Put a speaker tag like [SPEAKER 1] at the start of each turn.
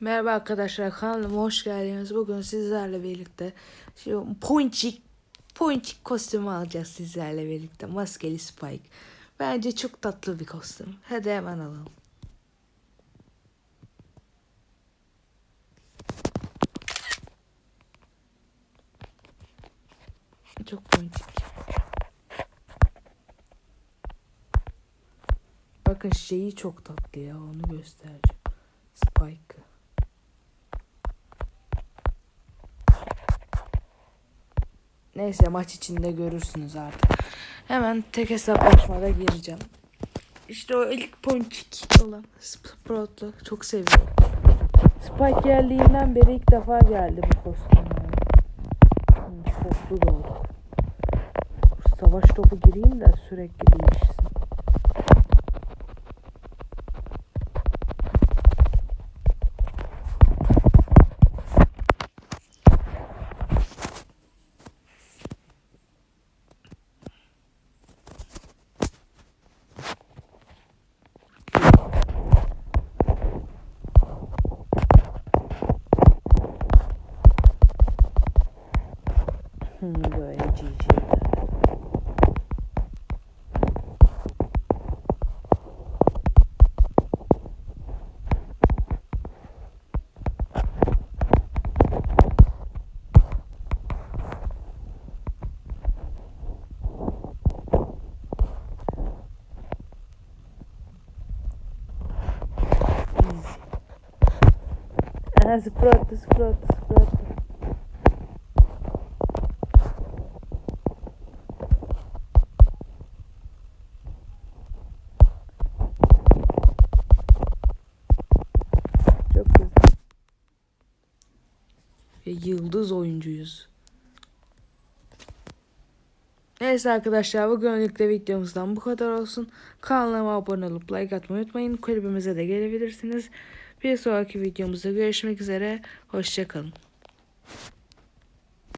[SPEAKER 1] Merhaba arkadaşlar kanalıma hoş geldiniz. Bugün sizlerle birlikte şu ponçik ponçik kostümü alacağız sizlerle birlikte. Maskeli Spike. Bence çok tatlı bir kostüm. Hadi hemen alalım. Çok ponçik. Bakın şeyi çok tatlı ya onu göstereceğim. Spike. Neyse maç içinde görürsünüz artık. Hemen tek hesaplaşmada gireceğim. İşte o ilk ponçik olan Sprout'lu çok seviyorum. Spike geldiğinden beri ilk defa geldi bu kostüm. Şoklu da olduk. Savaş topu gireyim de sürekli değişsin. Mungu ya jiji. Easy. Pronto, pronto, pronto. Ve yıldız oyuncuyuz. Neyse arkadaşlar bugünlük de videomuzdan bu kadar olsun. Kanalıma abone olup like atmayı unutmayın. Kulübümüze de gelebilirsiniz. Bir sonraki videomuzda görüşmek üzere. Hoşçakalın.